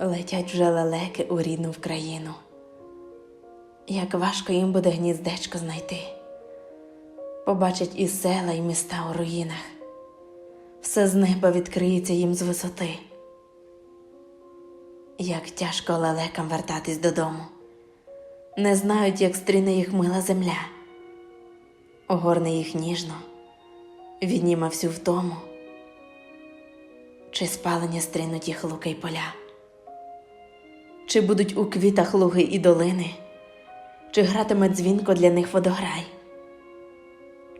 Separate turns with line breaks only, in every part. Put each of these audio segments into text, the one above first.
Летять вже лелеки у рідну в країну. Як важко їм буде гніздечко знайти. Побачать і села, і міста у руїнах. Все з неба відкриється їм з висоти. Як тяжко лелекам вертатись додому. Не знають, як стріне їх мила земля. Огорне їх ніжно, відніме всю втому. Чи спалення стрінуть їх луки й поля? Чи будуть у квітах луги і долини, чи гратиме дзвінко для них водограй,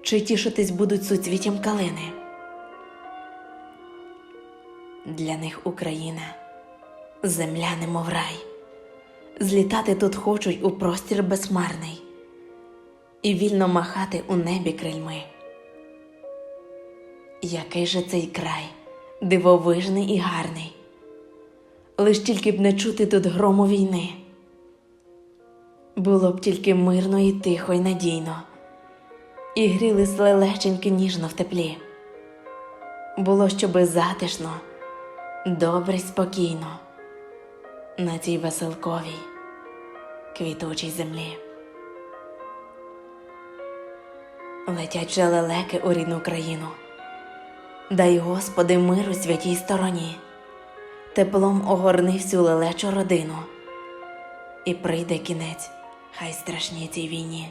чи тішитись будуть суцвіттям калини? Для них Україна, земля немов рай, злітати тут хочуть у простір безмарний і вільно махати у небі крильми. Який же цей край, дивовижний і гарний, лиш тільки б не чути тут грому війни. Було б тільки мирно і тихо, й надійно, і гріли лелеченьки ніжно в теплі. Було щоби затишно, добре й спокійно на цій веселковій, квітучій землі. Летять же лелеки у рідну країну. Дай, Господи, миру святій стороні, теплом огорни всю лелечу родину, і прийде кінець, хай страшній цій війні.